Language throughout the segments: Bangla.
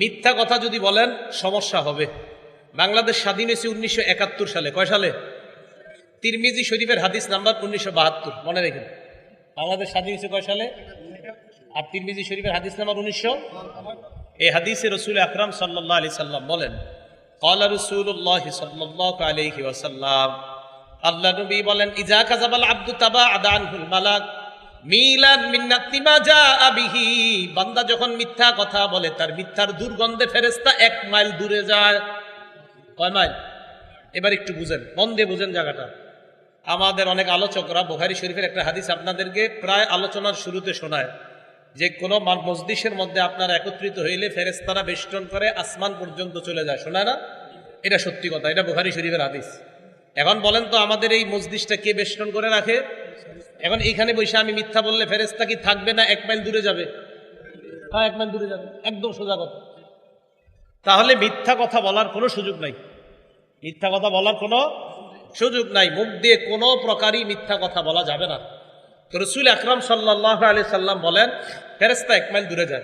মিথ্যা কথা যদি বলেন, সমস্যা হবে। বাংলাদেশ স্বাধীন হয়েছে উনিশশো একাত্তর সালে। কয় সালে? তিরমিজি শরীফের হাদিস নাম্বার উনিশশো বাহাত্তর। মনে রেখেন। বাংলাদেশ স্বাধীন হয়েছে কয় সালে? আর তিরমিজি শরীফের হাদিস নাম্বার উনিশশো? এই হাদিসে রসুল আকরাম সাল্লাহ আলি সাল্লাম বলেন কলা রসুল্লাহ সাল্লাহ আল্লাহ নবী বলেন ইজা কাজাবাল আব্দু তাবা আদানহুল মালাক। মিলান মিন্নাতিমা যা আবিহি বান্দা যখন মিথ্যা কথা বলে, তার মিথ্যার দুর্গন্ধে ফেরেস্তা এক মাইল দূরে যায়। কয় মাইল? এবার একটু বুঝেন, মন দিয়ে বুঝেন জায়গাটা। আমাদের অনেক আলোচকরা বোহারি শরীফের একটা হাদিস আপনাদেরকে প্রায় আলোচনার শুরুতে শোনায় যে, কোনো মা- মজলিসের মধ্যে আপনারা একত্রিত হইলে ফেরেস্তারা বেষ্টন করে আসমান পর্যন্ত চলে যায়। শোনায় না? এটা সত্যি কথা, এটা বোহারি শরীফের হাদিস। এখন বলেন তো, আমাদের এই মসজিদটা কে বেষ্টন করে রাখে? এখন এইখানে বসে আমি মিথ্যা বললে ফেরেস্তা কি থাকবে না এক মাইল দূরে যাবে? হ্যাঁ এক মাইল দূরে যাবে। একদম সোজা কথা। তাহলে মিথ্যা কথা বলার কোনো সুযোগ নাই। মিথ্যা কথা বলার কোনো সুযোগ নাই। মুখ দিয়ে কোনো প্রকারই মিথ্যা কথা বলা যাবে না। তো রসুল আকরাম সাল্লাহ আলি সাল্লাম বলেন ফেরেস্তা এক মাইল দূরে যায়।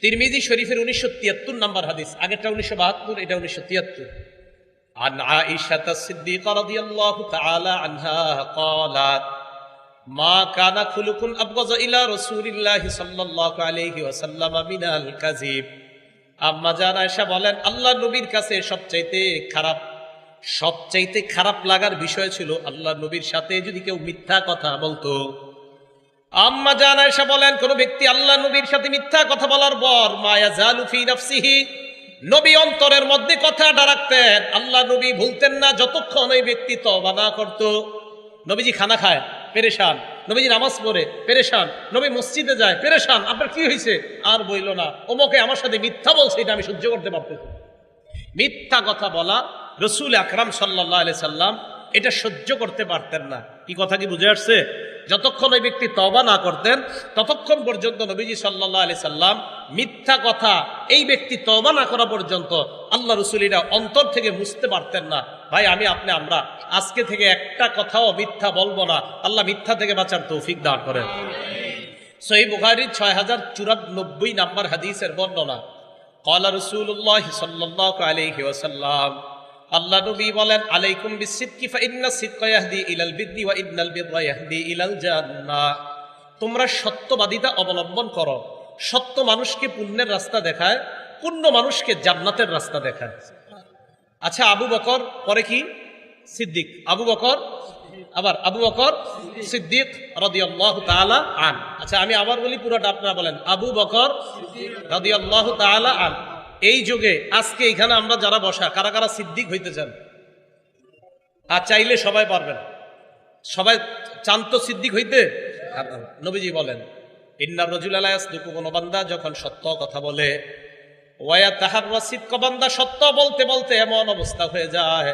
তিরমিজি শরীফের উনিশশো তিয়াত্তর নম্বর হাদিস। আগেরটা উনিশশো বাহাত্তর, এটা উনিশশো তিয়াত্তর। عن عائشة الصديقة رضي الله تعالى عنها قالت ما كان خلق أبغض إلى رسول الله صلى الله عليه وسلم من الكذب আম্মা জান আয়েশা বলেন আল্লাহ নবীর কাছে সবচাইতে খারাপ সবচাইতে খারাপ লাগার বিষয় ছিল আল্লাহ নবীর সাথে যদি কেউ মিথ্যা কথা বলতো আম্মা জান আয়েশা বলেন কোন ব্যক্তি আল্লাহ নবীর সাথে মিথ্যা কথা বলার পর মায়া জালুফি নফসিহি নবী অন্তরের মধ্যে কথাটা রাখতেন আল্লাহ নবী ভুলতেন না, যতক্ষণ ওই ব্যক্তি তবা না করত। নবীজি খানা খায়, পেরেশান। নবীজি নামাজ পড়ে, পেরেশান। নবী মসজিদে যায়, পেরেশান। আপনার কি হয়েছে? আর বইল না। ওমকে আমার সাথে মিথ্যা বলছে, এটা আমি সহ্য করতে পারতেছি মিথ্যা কথা বলা, রসুল আকরাম সাল্লাহ আলি সাল্লাম এটা সহ্য করতে পারতেন না। কি কথা কি বুঝে আসছে? যতক্ষণ ওই ব্যক্তি তবা না করতেন, ততক্ষণ পর্যন্ত নবীজি সাল্লাহ আলি সাল্লাম মিথ্যা কথা এই ব্যক্তি তবা না করা পর্যন্ত আল্লাহ রসুলিরা অন্তর থেকে বুঝতে পারতেন না। ভাই, আমি, আপনি, আমরা, আজকে থেকে একটা কথাও মিথ্যা বলব না। আল্লাহ মিথ্যা থেকে বাঁচার তৌফিক দান করেন। সহি বুখারির ছয় হাজার চুরানব্বই নাম্বার হাদিসের বর্ণনা কলা রসুল্লাহ সাল্লাহ আলি ওসাল্লাম আল্লাহ নবী বলেন, আলাইকুম বিসিদকি ফাইন্না সিদকা ইয়াহদি ইলাল বিদ্দি ওয়া ইন্নাল বিররা ইয়াহদি ইলাল জান্নাহ তোমরা সত্যবাদিতা অবলম্বন করো। সত্য মানুষকে পুণ্যের রাস্তা দেখায়, পুণ্য মানুষকে জান্নাতের রাস্তা দেখায়। আচ্ছা আবু বকর, পরে কি? সিদ্দিক। আবু বকর? আবার আবু বকর? সিদ্দিক রাদিয়াল্লাহু তাআলা আন। আচ্ছা আমি আবার বলি পুরোটা আপনারা বলেন। আবু বকর রাদিয়াল্লাহু তাআলা আন। এই যুগে, আজকে এখানে আমরা যারা বসা, কারা কারা সিদ্দিক হইতে চান? আর চাইলে সবাই পারবেন। সবাই চান সিদ্দিক হইতে? নবীজি বলেন, ইন্নার রজুল আলায়াস বান্দা যখন সত্য কথা বলে, ওয়া তাহার রসিদ কবান্দা সত্য বলতে বলতে এমন অবস্থা হয়ে যায়।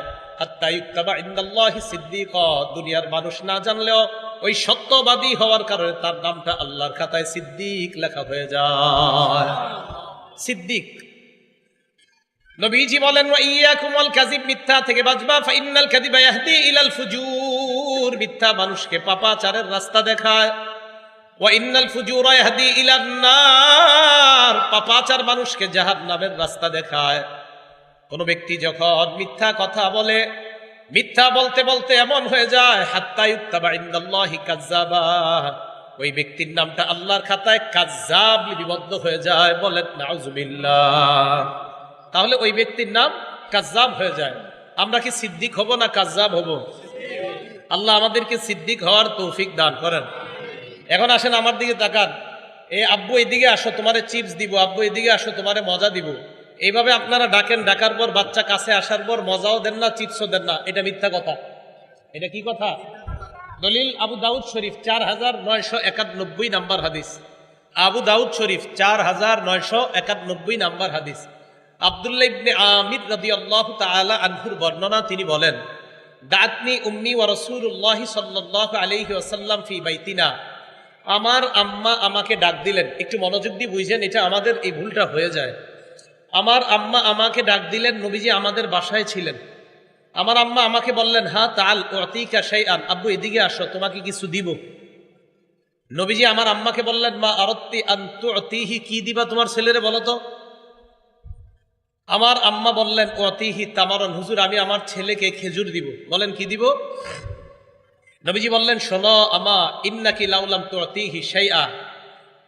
দুনিয়ার মানুষ না জানলেও ওই সত্যবাদী হওয়ার কারণে তার নামটা আল্লাহর খাতায় সিদ্দিক লেখা হয়ে যায়। সিদ্দিক নবীজি বলেন, ওয়া ইয়াকুম আল কাযিব মিথ্যা থেকে বাঁচবা। ফা ইন্নাল কাযিবা ইয়াহদি ইলাল ফুজুর। মিথ্যা মানুষকে পাপাচারের রাস্তা দেখায়। ওয়া ইন্নাল ফুজুরা ইয়াহদি ইলান নার। পাপাচার মানুষকে জাহান্নামের রাস্তা দেখায়। কোন ব্যক্তি যখন মিথ্যা কথা বলে, মিথ্যা বলতে বলতে এমন হয়ে যায়, হাত্তা ইউত্তাবা ইন্দাল্লাহি কাজ্জাবা ওই ব্যক্তির নামটা আল্লাহর খাতায় কাজ্জাব লিপিবদ্ধ হয়ে যায়। বলেন, নাউজুবিল্লাহ তাহলে ওই ব্যক্তির নাম কাজ্জাব হয়ে যায়। আমরা কি সিদ্দিক হব না কাজ্জাব হব? আল্লাহ আমাদেরকে সিদ্দিক হওয়ার তৌফিক দান করেন। এখন আসেন আমার দিকে তাকান। এ, আব্বু, এদিকে আসো, তোমারে চিপস দিব। আব্বু, এদিকে আসো, তোমারে মজা দিব। এইভাবে আপনারা ডাকেন, ডাকার পর বাচ্চা কাছে আসার পর মজাও দেন না, চিপসও দেন না। এটা মিথ্যা কথা। এটা কি কথা? দলিল, আবু দাউদ শরীফ, চার হাজার নয়শো একানব্বই নাম্বার হাদিস। আবু দাউদ শরীফ, চার হাজার নয়শো একানব্বই নাম্বার হাদিস। আবদুল্লাহ ইবনে আমির রাদিয়াল্লাহু তাআলা আনহুর বর্ণনা, তিনি বলেন, দাতনি উম্মি ওয়া রাসূলুল্লাহি সাল্লাল্লাহু আলাইহি ওয়াসাল্লাম ফি বাইতিনা। আমার আম্মা আমাকে ডাক দিলেন। একটু মনোযোগ দিয়ে বুঝেন, এটা আমাদের এই ভুলটা হয়ে যায়। আমার আম্মা আমাকে ডাক দিলেন, নবীজি আমাদের বাসায় ছিলেন। আমার আম্মা আমাকে বললেন, হা তাল অতিকা সেই আন আব্বু, এদিকে আসো, তোমাকে কিছু দিব। নবীজি আমার আম্মাকে বললেন, মা আরত্তি আন্তু অতিহি কি দিবা তোমার ছেলেরে বলো তো? আমার আম্মা বললেন, অতিহি তামারন, হুজুর, আমি আমার ছেলেকে খেজুর দিব। বলেন, কি দিব? নবীজি বললেন, শোনো আমা, ইন্নাকি লাউলাম তো অতিহি আ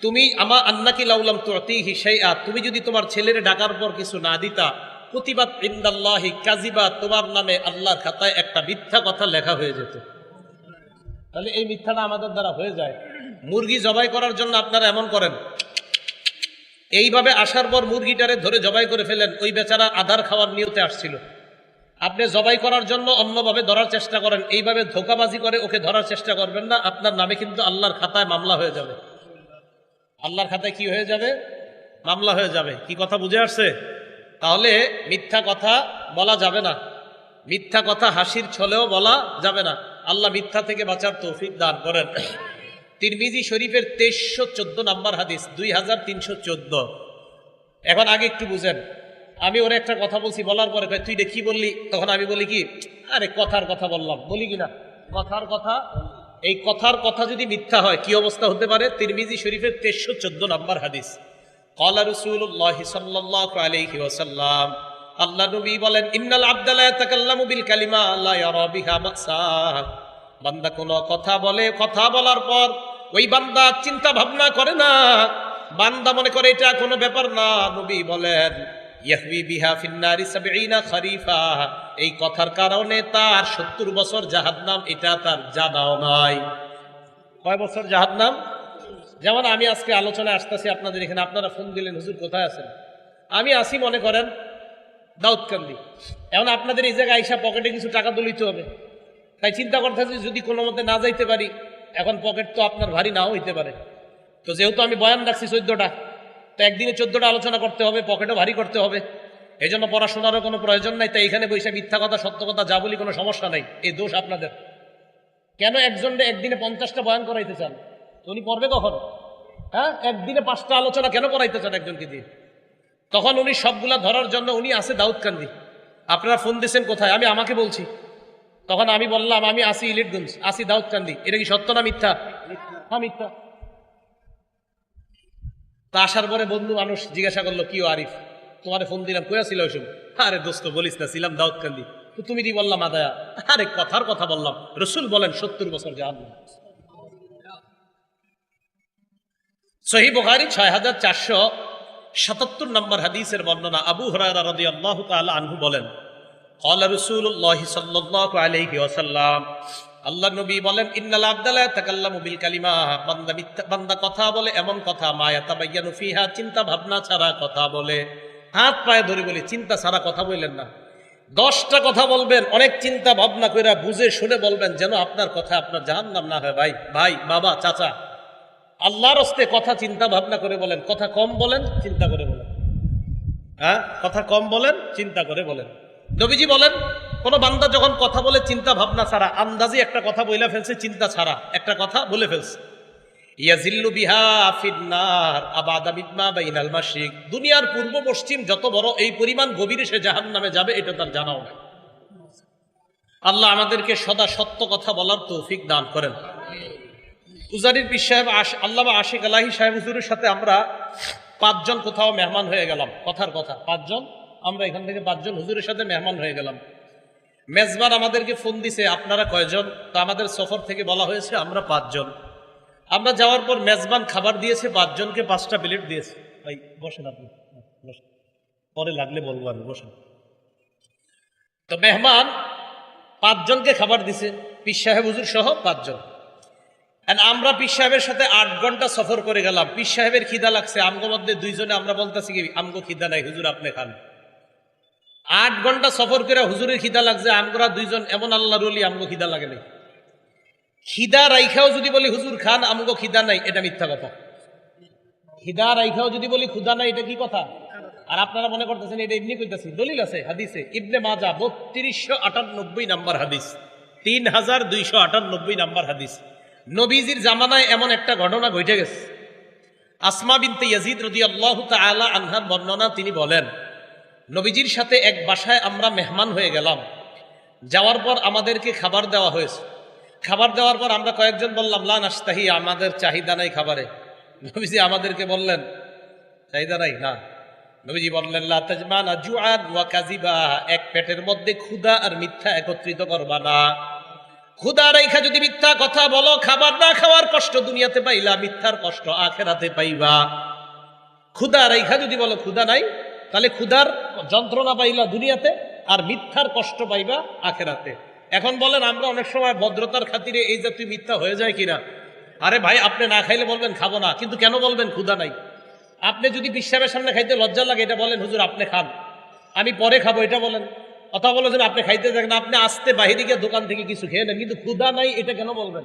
তুমি আমা, আন্নাকি লাউলাম তো অতিহি আ তুমি যদি তোমার ছেলের ডাকার পর কিছু না দিতা প্রতিবাদ ইন্দাল্লাহি কাজিবা তোমার নামে আল্লাহর খাতায় একটা মিথ্যা কথা লেখা হয়ে যেত। তাহলে এই মিথ্যাটা আমাদের দ্বারা হয়ে যায়। মুরগি জবাই করার জন্য আপনারা এমন করেন। এইভাবে আসার পর মুরগিটারে ধরে জবাই করে ফেলেন ওই বেচারা আধার খাওয়ার নিয়তে আসছিল। আপনি জবাই করার জন্য অন্যভাবে ধরার চেষ্টা করেন, এইভাবে ধোকাবাজি করে ওকে ধরার চেষ্টা করবেন না, আপনার নামে কিন্তু আল্লাহর খাতায় মামলা হয়ে যাবে। আল্লাহর খাতায় কি হয়ে যাবে? মামলা হয়ে যাবে। কি কথা বুঝে আসছে? তাহলে মিথ্যা কথা বলা যাবে না। মিথ্যা কথা হাসির ছলেও বলা যাবে না। আল্লাহ মিথ্যা থেকে বাঁচার তৌফিক দান করেন। তিরমিজি শরীফের তেইশশো চোদ্দ নাম্বার হাদিস, দুই হাজার তিনশো চোদ্দ। এখন আগে একটু বুঝেন। আমি ওর একটা কথা বলছি, বলার পরে তুই এটা কি বললি? তখন আমি বলি কি, আরে কথার কথা বললাম। বলি কি না কথার কথা, এই কথার কথা যদি মিথ্যা হয়, কি অবস্থা হতে পারে? তিরমিজি শরীফের তেইশশো চোদ্দ নাম্বার হাদিস। কলা রসুল্লাহ সাল্লাহ আলাইহি ওয়াসাল্লাম, আল্লাহ নবী বলেন, ইন্নাল আব্দালা তাকাল্লামু বিল কালিমা আল্লাহ বান্দা কথা বলে, কথা বলার পর ওই বান্দা চিন্তা ভাবনা করে না। বান্দা মনে করে এটা কোনো ব্যাপার না, নবী বলেন এই কথার কারণে তার সত্তর বছর জাহান্নাম, এটা তার জানাও নাই। কয় বছর জাহান্নাম? যেমন আমি আজকে আলোচনায় আসতেছি আপনাদের এখানে, আপনারা ফোন দিলেন, হুজুর কোথায় আছেন? আমি আসি, মনে করেন, দাউদকান্দি। এখন আপনাদের এই জায়গায় আইসা পকেটে কিছু টাকা তুলিতে হবে। তাই চিন্তা করতেছি, যদি কোনো মতে না যাইতে পারি এখন পকেট তো আপনার ভারী নাও হইতে পারে। তো যেহেতু আমি বয়ান রাখছি চোদ্দটা, তো একদিনে চোদ্দটা আলোচনা করতে হবে পকেটও ভারী করতে হবে। এই জন্য পড়াশোনারও কোনো প্রয়োজন নাই, তাই এখানে বসে মিথ্যা কথা, সত্য কথা, যা বলি কোনো সমস্যা নাই, এই দোষ আপনাদের। কেন একজনকে একদিনে পঞ্চাশটা বয়ান করাইতে চান? উনি পড়বে কখন? হ্যাঁ? একদিনে পাঁচটা আলোচনা কেন করাইতে চান একজনকে দিয়ে? তখন উনি সবগুলা ধরার জন্য উনি আছে দাউদকান্দি। আপনারা ফোন দিয়েছেন কোথায়? আমি আমাকে বলছি। তখন আমি বললাম, আমি আসি ইলিটগঞ্জ, আসি দাউদকান্দি। এটা কি সত্য না মিথ্যা? হ্যাঁ মিথ্যা। তা আসার পরে বন্ধু মানুষ জিজ্ঞাসা করল, কি আরিফ? তোমারে ফোন দিলাম কয়া ছিল ওইসব? আরে দোস্ত, বলিস না, ছিলাম দাউদকান্দি। তো তুমি দি বললাম আদায়া আরে কথার কথা বললাম। রসুল বলেন, সত্তর বছর জাহান সহি বুখারি ছয় হাজার চারশো সাতাত্তর নম্বর হাদিসের বর্ণনা আবু হরারা রদি আল্লাহ তাআলা আনহু বলেন قال رسول الله صلى الله عليه وسلم আল্লাহ নবী বলেন ইন্নাল আবদালা তাকাল্লামু বিল কালিমা বান্দা মিথ্যা বান্দা কথা বলে এমন কথা মা ইয়াতাবায়ানু ফিহা চিন্তা ভাবনা ছাড়া কথা বলে হাত পায়ে ধরে বলি চিন্তা ছাড়া কথা বললেন না দশটা কথা বলবেন অনেক চিন্তা ভাবনা করে বুঝে শুনে বলবেন যেন আপনার কথা আপনার জাহান্নাম না হয় ভাই ভাই বাবা চাচা আল্লাহর হস্তে কথা চিন্তা ভাবনা করে বলেন কথা কম বলেন চিন্তা করে বলেন হ্যাঁ কথা কম বলেন চিন্তা করে বলেন নবীজি বলেন, কোন বান্দা যখন কথা বলে চিন্তা ভাবনা ছাড়া, আন্দাজি একটা কথা বলে ফেলছে, চিন্তা ছাড়া, একটা কথা বলে ফেলছে। ইয়াজিল্লু বিহা ফিন্নার, আবাদা মিদমা বাইনাল মাশরিক। দুনিয়ার পূর্ব পশ্চিম যত বড় এই পরিমাণ গভীরে সে জাহান্নামে যাবে, এটা তার জানাও না আল্লাহ আমাদেরকে সদা সত্য কথা বলার তৌফিক দান করেন। উজারির পীর সাহেব আল্লামা আশিক আলাহি সাহেব হুজুরের সাথে আমরা পাঁচজন কোথাও মেহমান হয়ে গেলাম। কথার কথা, পাঁচজন? আমরা এখান থেকে পাঁচজন হুজুরের সাথে মেহমান হয়ে গেলাম। মেজবান আমাদেরকে ফোন দিছে, আপনারা কয়জন? তো আমাদের সফর থেকে বলা হয়েছে, আমরা পাঁচজন। আমরা যাওয়ার পর মেজবান খাবার দিয়েছে, পাঁচজনকে পাঁচটা প্লেট দিয়েছে। ভাই, বসেন আপনি। পরে লাগলে বলব আমি, বসেন। তো মেহমান পাঁচজনকে খাবার দিছে, পীর সাহেব, হুজুর সহ পাঁচজন। আমরা পীর সাহেবের সাথে আট ঘণ্টা সফর করে গেলাম। পীর সাহেবের খিদা লাগছে, আমগো মধ্যে দুইজনে আমরা বলতেছি কি, আমগো খিদা নাই, হুজুর আপনি খান। আট ঘণ্টা সফর করে হুজুরের খিদা লাগছে আমরা দুইজন, এমন আল্লাহ রলি আমগো খিদা লাগে নাই। খিদা রাইখাও যদি বলি, হুজুর খান, আমগো খিদা নাই, এটা মিথ্যা কথা। খিদা রাইখাও যদি বলি ক্ষুদা নাই, এটা কি কথা? আর আপনারা মনে করতেছেন, এটা এমনি কইতাছি। দলিল আছে, হাদিসে, ইবনে মাজা, বত্রিশশো আটানব্বই নাম্বার হাদিস তিন হাজার দুইশো আটানব্বই নাম্বার হাদিস। নবীজির জামানায় এমন একটা ঘটনা ঘটে গেছে। আসমা বিনতে ইয়াজিদ রদি আল্লাহ তালা আনহার বর্ণনা তিনি বলেন নবীজির সাথে এক বাসায় আমরা মেহমান হয়ে গেলাম। যাওয়ার পর আমাদেরকে খাবার দেওয়া হয়েছে। খাবার দেওয়ার পর আমরা কয়েকজন বললাম, লা নাস্তাহি আমাদের চাহিদা নাই খাবারে। নবীজি আমাদেরকে বললেন, চাহিদা নাই? না নবীজি বললেন, লা তাজমানা জুআন ওয়া কাযিবা, এক পেটের মধ্যে ক্ষুধা আর মিথ্যা একত্রিত করবা না। ক্ষুধা রেখা যদি মিথ্যা কথা বলো, খাবার না খাওয়ার কষ্ট দুনিয়াতে পাইলা, মিথ্যার কষ্ট আখেরাতে পাইবা। ক্ষুধা রেখা যদি বলো, ক্ষুধা নাই? তাহলে ক্ষুধার যন্ত্রণা পাইলা দুনিয়াতে আর মিথ্যার কষ্ট পাইবা আখেরাতে। এখন বলেন, আমরা অনেক সময় ভদ্রতার খাতিরে এই জাতীয় মিথ্যা হয়ে যায় কিনা। আরে ভাই, আপনি না খাইলে বলবেন, খাব না। কিন্তু কেন বলবেন? ক্ষুধা নাই। আপনি যদি বিশ্বাসের সামনে খাইতে লজ্জা লাগে, এটা বলেন, হুজুর, আপনি খান। আমি পরে খাব। এটা বলেন। অথবা বলেন আপনি খাইতে থাকেন আপনি আসতে বাহিরে গিয়ে দোকান থেকে কিছু খেয়ে নেন। কিন্তু ক্ষুধা নাই, এটা কেন বলবেন?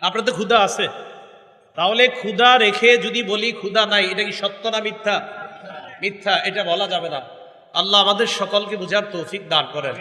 আপনার তো ক্ষুধা আছে। তাহলে ক্ষুধা রেখে যদি বলি ক্ষুধা নাই, এটা কি সত্য না মিথ্যা? মিথ্যা এটা বলা যাবে না। আল্লাহ আমাদের সকলকে বুঝার তৌফিক দান করেন।